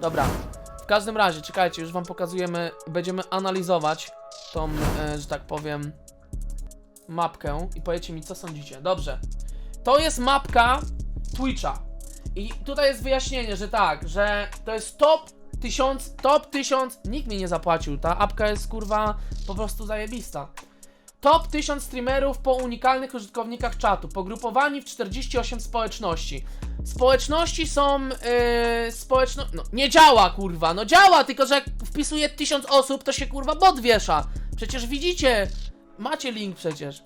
Dobra. W każdym razie, czekajcie, już wam pokazujemy, będziemy analizować tą, e, że tak powiem, mapkę i powiedzcie mi, co sądzicie. Dobrze. To jest mapka Twitcha. I tutaj jest wyjaśnienie, że tak, że to jest top 1000, top 1000, nikt mi nie zapłacił, ta apka jest kurwa po prostu zajebista. Top 1000 streamerów po unikalnych użytkownikach czatu, pogrupowani w 48 społeczności. Społeczności są, yy, społeczno... No, nie działa, kurwa, no działa, tylko że jak wpisuje 1000 osób, to się kurwa bot wiesza. Przecież widzicie, macie link przecież.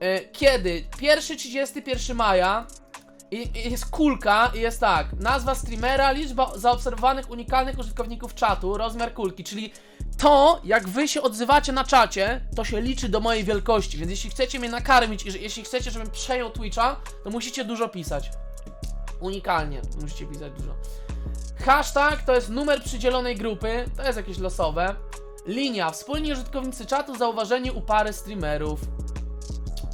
Yy, kiedy? Pierwszy 31 maja i, i jest kulka i jest tak, nazwa streamera, liczba zaobserwowanych unikalnych użytkowników czatu, rozmiar kulki, czyli to, jak wy się odzywacie na czacie, to się liczy do mojej wielkości, więc jeśli chcecie mnie nakarmić i jeśli chcecie, żebym przejął Twitcha, to musicie dużo pisać. Unikalnie musicie pisać dużo. Hashtag to jest numer przydzielonej grupy, to jest jakieś losowe. Linia, wspólni użytkownicy czatu zauważeni u pary streamerów.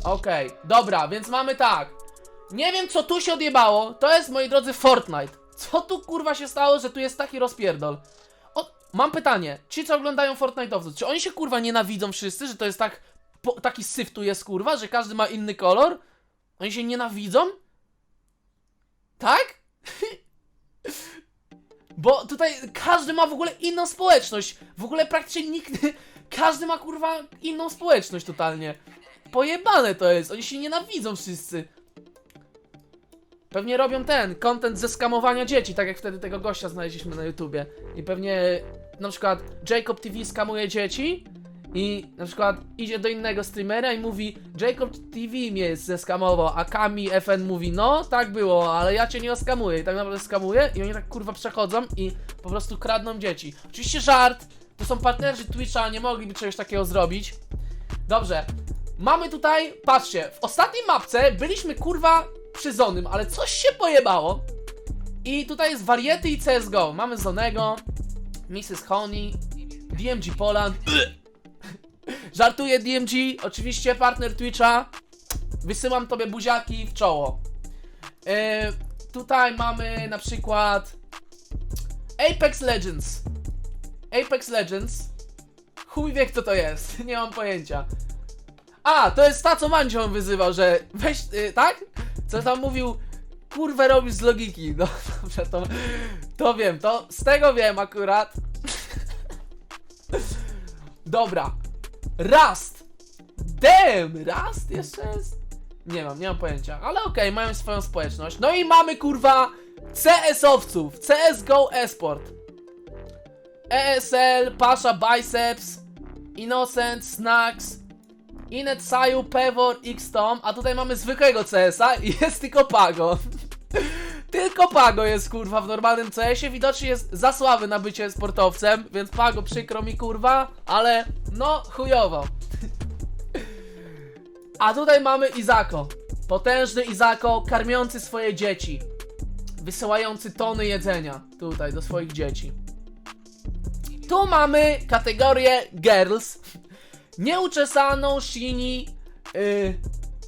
Okej, dobra, więc mamy tak. Nie wiem, co tu się odjebało. To jest, moi drodzy, Fortnite. Co tu kurwa się stało, że tu jest taki rozpierdol? Mam pytanie. Ci, co oglądają Fortnite'owców, czy oni się kurwa nienawidzą wszyscy, że to jest tak. Po, taki syf tu jest kurwa, że każdy ma inny kolor? Oni się nienawidzą? Tak? Bo tutaj każdy ma w ogóle inną społeczność. W ogóle praktycznie nikt. Każdy ma kurwa inną społeczność totalnie. Pojebane to jest. Oni się nienawidzą wszyscy. Pewnie robią ten, content ze skamowania dzieci, tak jak wtedy tego gościa znaleźliśmy na YouTubie. I pewnie na przykład Jacob TV skamuje dzieci i na przykład idzie do innego streamera i mówi Jacob TV mnie zeskamował, a Kami FN mówi no tak było, ale ja cię nie oskamuję i tak naprawdę skamuje i oni tak kurwa przechodzą i po prostu kradną dzieci. Oczywiście żart, to są partnerzy Twitcha, nie mogliby czegoś takiego zrobić. Dobrze, mamy tutaj, patrzcie, w ostatniej mapce byliśmy kurwa przy Zonym, ale coś się pojebało. I tutaj jest Wariety i CSGO. Mamy Zonego, Mrs. Honey, DMG Poland. Żartuję DMG, oczywiście partner Twitcha. Wysyłam tobie buziaki w czoło. Yy, tutaj mamy na przykład Apex Legends. Apex Legends. Chuj wie kto to jest, nie mam pojęcia. A, to jest ta co Mandzio wyzywał, że weź, yy, tak? Co tam mówił, kurwę robisz z logiki. No dobrze, to, to wiem, to z tego wiem akurat. Dobra. Rust. Damn, Rust jeszcze jest? Nie mam, nie mam pojęcia, ale okej, mają swoją społeczność. No i mamy kurwa CS-owców, CSGO Esport. ESL, Pasha Biceps, Innocent, Snacks, Inet Saju, Pewor, X-Tom, a tutaj mamy zwykłego CS-a i jest tylko Pago. Tylko Pago jest kurwa w normalnym CS-ie, widocznie jest za słaby na bycie sportowcem, więc Pago przykro mi kurwa, ale no chujowo. a tutaj mamy Izako. Potężny Izako, karmiący swoje dzieci. Wysyłający tony jedzenia tutaj do swoich dzieci. Tu mamy kategorię Girls nieuczesaną Shini, y,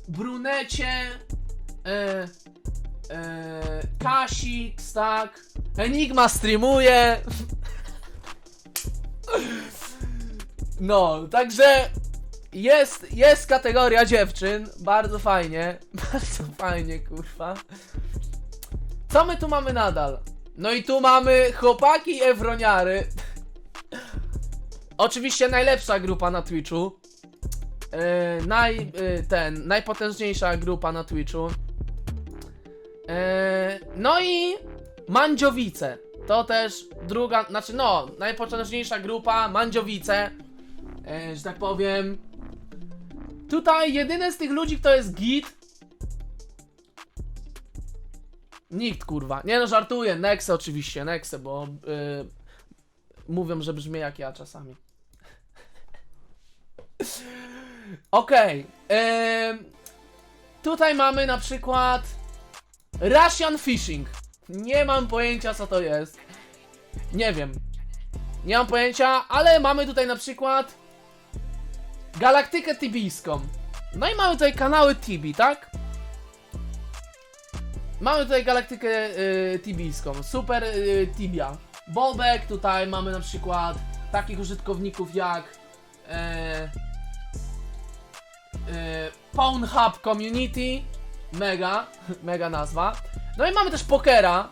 brunecie, y, y, Kasik, tak, Enigma streamuje. No, także jest, jest kategoria dziewczyn, bardzo fajnie, bardzo fajnie, kurwa. Co my tu mamy nadal? No i tu mamy chłopaki ewroniary. Oczywiście najlepsza grupa na Twitchu. Yy, naj, yy, ten, najpotężniejsza grupa na Twitchu. Yy, no i Mandziowice. To też druga, znaczy no, najpotężniejsza grupa, Mandziowice. Yy, że tak powiem. Tutaj jedyny z tych ludzi, kto jest git. Nikt kurwa. Nie no, żartuję. Nexe oczywiście, Nexe, bo yy, mówią, że brzmi jak ja czasami. Okej. em, tutaj mamy na przykład Russian Fishing. Nie mam pojęcia co to jest. Nie wiem. Nie mam pojęcia, ale mamy tutaj na przykład Galaktykę Tibijską. No i mamy tutaj kanały Tibi, tak? Mamy tutaj Galaktykę y, Tibijską. Super y, Tibia. Bobek, tutaj mamy na przykład takich użytkowników jak e, e, Pornhub Community, mega, mega nazwa. No i mamy też pokera.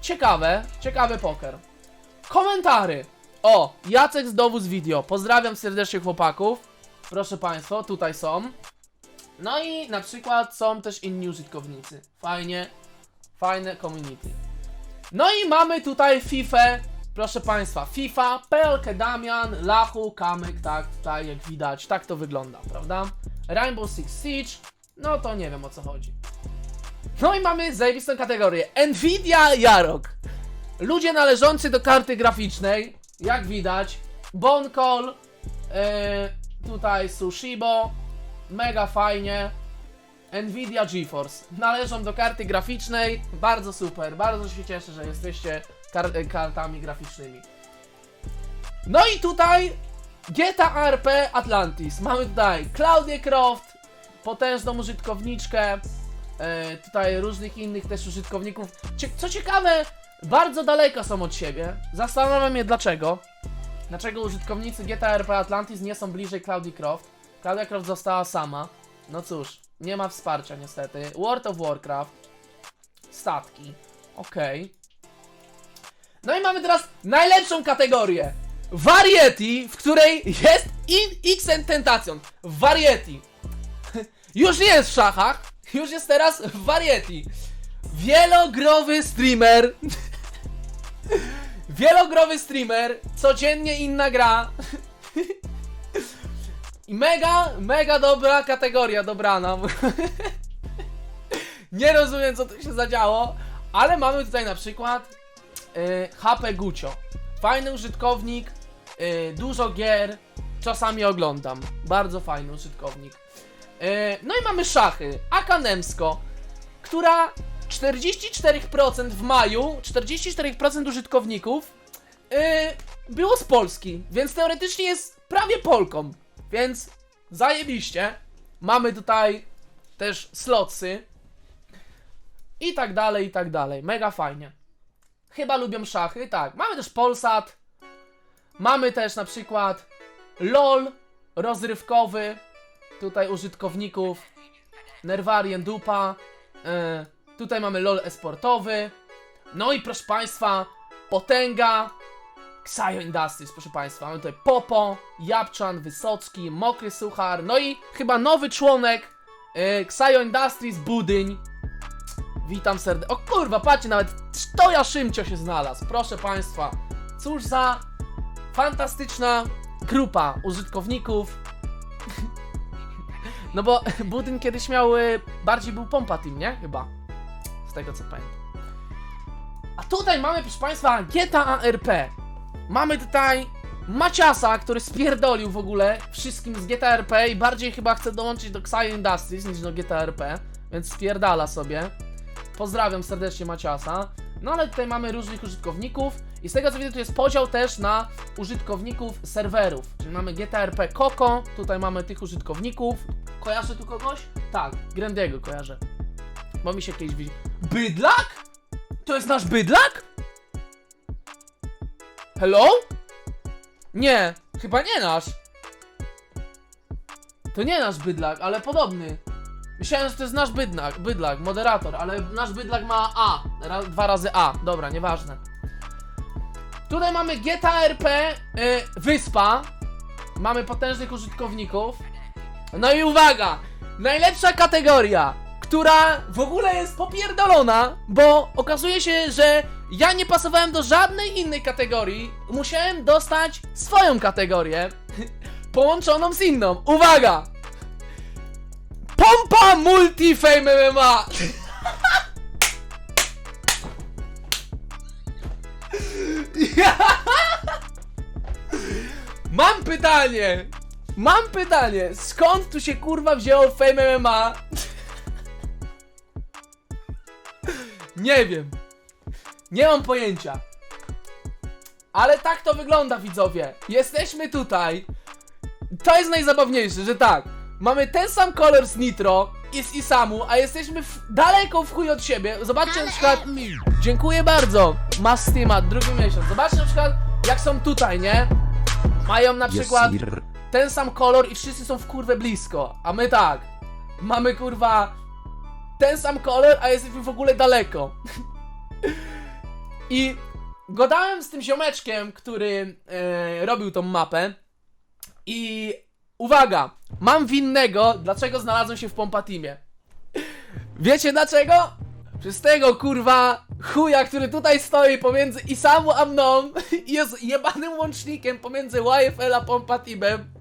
Ciekawe, ciekawy poker. Komentary. O, Jacek z Dowóz Video. Pozdrawiam serdecznie chłopaków. Proszę Państwa, tutaj są. No i na przykład są też inni użytkownicy. Fajnie, fajne community. No i mamy tutaj FIFA, proszę Państwa, FIFA, PLK Damian, Lachu, Kamyk, tak, tutaj jak widać, tak to wygląda, prawda? Rainbow Six Siege, no to nie wiem o co chodzi. No i mamy zajebistą kategorię, Nvidia Jarok. Ludzie należący do karty graficznej, jak widać, Boncol, yy, tutaj Sushibo, mega fajnie, Nvidia GeForce. Należą do karty graficznej. Bardzo super. Bardzo się cieszę, że jesteście kar e, kartami graficznymi. No i tutaj GTA RP Atlantis. Mamy tutaj Claudię Croft, potężną użytkowniczkę. E, tutaj różnych innych też użytkowników. Cie co ciekawe, bardzo daleko są od siebie. Zastanawiam się dlaczego. Dlaczego użytkownicy GTA RP Atlantis nie są bliżej Claudii Croft? Claudia Croft została sama. No cóż, nie ma wsparcia niestety. World of Warcraft. Statki. Okej. No i mamy teraz najlepszą kategorię. Variety, w której jest in X Tentation. Variety. Już nie jest w szachach, już jest teraz w Variety. Wielogrowy streamer. Wielogrowy streamer, codziennie inna gra. I mega, mega dobra kategoria dobrana. Nie rozumiem co tu się zadziało, ale mamy tutaj na przykład y, HP Gucio. Fajny użytkownik, y, dużo gier, czasami oglądam. Bardzo fajny użytkownik. Y, no i mamy szachy. Akanemsko, która 44% w maju, 44% użytkowników y, było z Polski, więc teoretycznie jest prawie Polką. Więc zajebiście. Mamy tutaj też slotsy. I tak dalej, i tak dalej. Mega fajnie. Chyba lubią szachy, tak. Mamy też Polsat. Mamy też na przykład LOL rozrywkowy. Tutaj użytkowników. Nerwarien Dupa. E, tutaj mamy LOL esportowy. No i proszę Państwa, potęga Xayo Industries, proszę Państwa. Mamy tutaj Popo, Japczan, Wysocki, Mokry Suchar, no i chyba nowy członek yy, Xayo Industries, Budyń. Witam serdecznie. O kurwa, patrzcie, nawet Stoja Szymcio się znalazł. Proszę Państwa, cóż za fantastyczna grupa użytkowników. No bo Budyń kiedyś miał, y, bardziej był pompa team, nie? Chyba. Z tego co pamiętam. A tutaj mamy, proszę Państwa, GTA RP. Mamy tutaj Maciasa, który spierdolił w ogóle wszystkim z GTA RP i bardziej chyba chce dołączyć do Xayo Industries niż do GTA RP, więc spierdala sobie. Pozdrawiam serdecznie Maciasa. No ale tutaj mamy różnych użytkowników i z tego co widzę tu jest podział też na użytkowników serwerów. Czyli mamy GTA RP Koko, tutaj mamy tych użytkowników. Kojarzę tu kogoś? Tak, Grandiego kojarzę. Bo mi się kiedyś widzi. Bydlak? To jest nasz bydlak? Hello? Nie, chyba nie nasz. To nie nasz bydlak, ale podobny. Myślałem, że to jest nasz bydlak, bydlak, moderator, ale nasz bydlak ma A. Ra, dwa razy A. Dobra, nieważne. Tutaj mamy GTA RP, y, Wyspa. Mamy potężnych użytkowników. No i uwaga! Najlepsza kategoria, która w ogóle jest popierdolona, bo okazuje się, że ja nie pasowałem do żadnej innej kategorii. Musiałem dostać swoją kategorię, połączoną z inną. Uwaga! Pompa Multi Fame MMA! Mam pytanie! Mam pytanie! Skąd tu się kurwa wzięło Fame MMA? Nie wiem. Nie mam pojęcia. Ale tak to wygląda, widzowie. Jesteśmy tutaj. To jest najzabawniejsze, że tak. Mamy ten sam kolor z Nitro, jest Isamu, a jesteśmy w, daleko w chuj od siebie. Zobaczcie na przykład. Dziękuję bardzo. Mastima, drugi miesiąc. Zobaczcie na przykład, jak są tutaj, nie? Mają na przykład ten sam kolor i wszyscy są w kurwę blisko. A my tak. Mamy kurwa ten sam kolor, a jesteśmy w ogóle daleko. I gadałem z tym ziomeczkiem, który e, robił tą mapę. I uwaga, mam winnego, dlaczego znalazłem się w Pompatimie. Wiecie dlaczego? Przez tego kurwa chuja, który tutaj stoi pomiędzy Isamu a mną jest jebanym łącznikiem pomiędzy YFL a Pompatimem.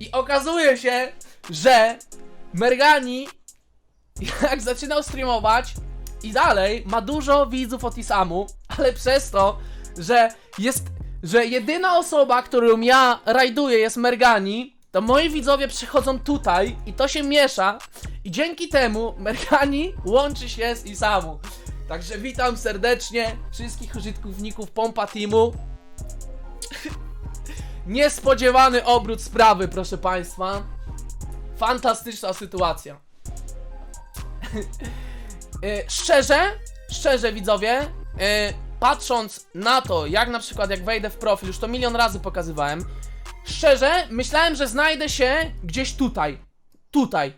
I okazuje się, że Mergani jak zaczynał streamować i dalej ma dużo widzów od Isamu, ale przez to, że jest, że jedyna osoba, którą ja rajduję jest Mergani, to moi widzowie przychodzą tutaj i to się miesza i dzięki temu Mergani łączy się z Isamu. Także witam serdecznie wszystkich użytkowników Pompa Teamu. Niespodziewany obrót sprawy, proszę państwa. Fantastyczna sytuacja. E, szczerze, szczerze widzowie, e, patrząc na to, jak na przykład jak wejdę w profil, już to milion razy pokazywałem, szczerze, myślałem, że znajdę się gdzieś tutaj. Tutaj.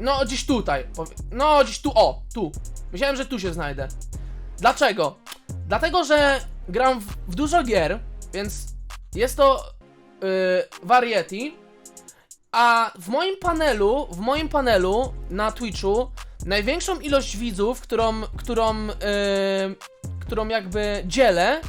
No, gdzieś tutaj. No, gdzieś tu, o, tu. Myślałem, że tu się znajdę. Dlaczego? Dlatego, że gram w, w dużo gier, więc jest to yy, variety, a w moim panelu, w moim panelu na Twitchu największą ilość widzów, którą, którą, yy, którą jakby dzielę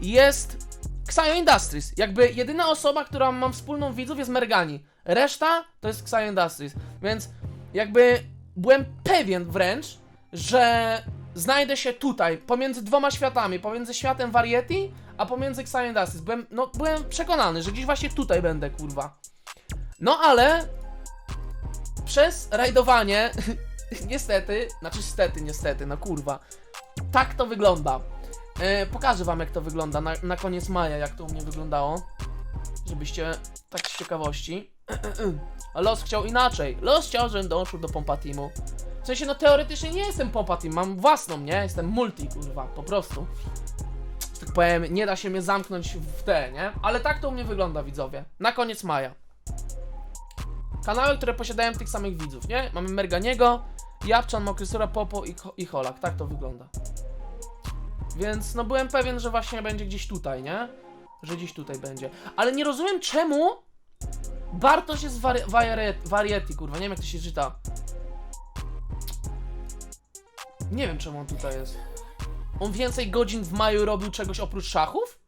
jest Xayo Industries. Jakby jedyna osoba, która mam wspólną widzów jest Mergani. Reszta to jest Xayo Industries. Więc jakby byłem pewien wręcz, że znajdę się tutaj, pomiędzy dwoma światami, pomiędzy światem Variety, a pomiędzy Industries. Byłem, no, byłem przekonany, że gdzieś właśnie tutaj będę, kurwa. No ale przez rajdowanie niestety, znaczy stety, niestety, no kurwa. Tak to wygląda. E, pokażę wam jak to wygląda na, na koniec maja, jak to u mnie wyglądało. Żebyście tak z ciekawości. Los chciał inaczej. Los chciał, żebym doszedł do pompa teamu. W sensie, no teoretycznie nie jestem team, mam własną, nie? Jestem multi, kurwa, po prostu. Tak powiem, nie da się mnie zamknąć w te, nie? Ale tak to u mnie wygląda, widzowie. Na koniec maja. Kanały, które posiadają tych samych widzów, nie? Mamy Merganiego, Japczan, Mokrysura, Popo i, i Holak. Tak to wygląda. Więc no byłem pewien, że właśnie będzie gdzieś tutaj, nie? Że gdzieś tutaj będzie. Ale nie rozumiem czemu Bartosz jest wari Variety, kurwa, nie wiem jak to się czyta. Nie wiem czemu on tutaj jest. On więcej godzin w maju robił czegoś oprócz szachów?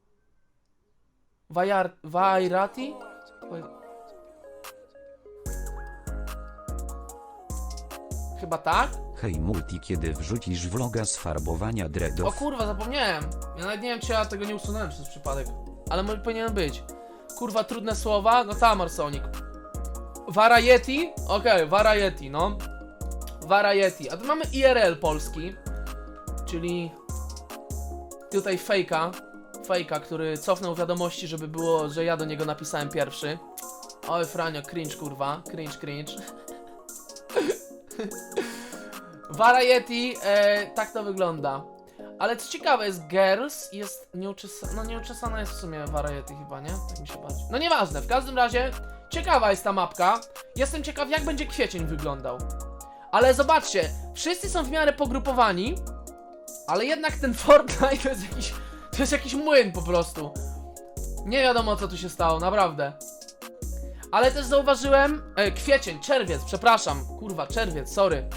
Vajar... Vairati? Chyba tak? Hej multi kiedy wrzucisz vloga z farbowania O dreadów? kurwa, zapomniałem. Ja nawet nie wiem, czy ja tego nie usunąłem przez przypadek. Ale może powinien być. Kurwa, trudne słowa? No tam, Arsonic. Variety? Okej, Variety, no. Variety. A tu mamy IRL polski. Czyli tutaj fejka. Fejka, który cofnął wiadomości, żeby było, że ja do niego napisałem pierwszy. Oj, Franio, cringe, kurwa. Cringe, cringe. Variety, e, tak to wygląda. Ale co ciekawe jest, Girls jest nieuczesana, no nieuczesana jest w sumie Variety chyba, nie? Tak mi się bardziej. No nieważne, w każdym razie ciekawa jest ta mapka. Jestem ciekaw jak będzie kwiecień wyglądał. Ale zobaczcie, wszyscy są w miarę pogrupowani, ale jednak ten Fortnite to jest jakiś, to jest jakiś młyn po prostu. Nie wiadomo co tu się stało, naprawdę. Ale też zauważyłem, e, kwiecień, czerwiec, przepraszam, kurwa, czerwiec, sorry.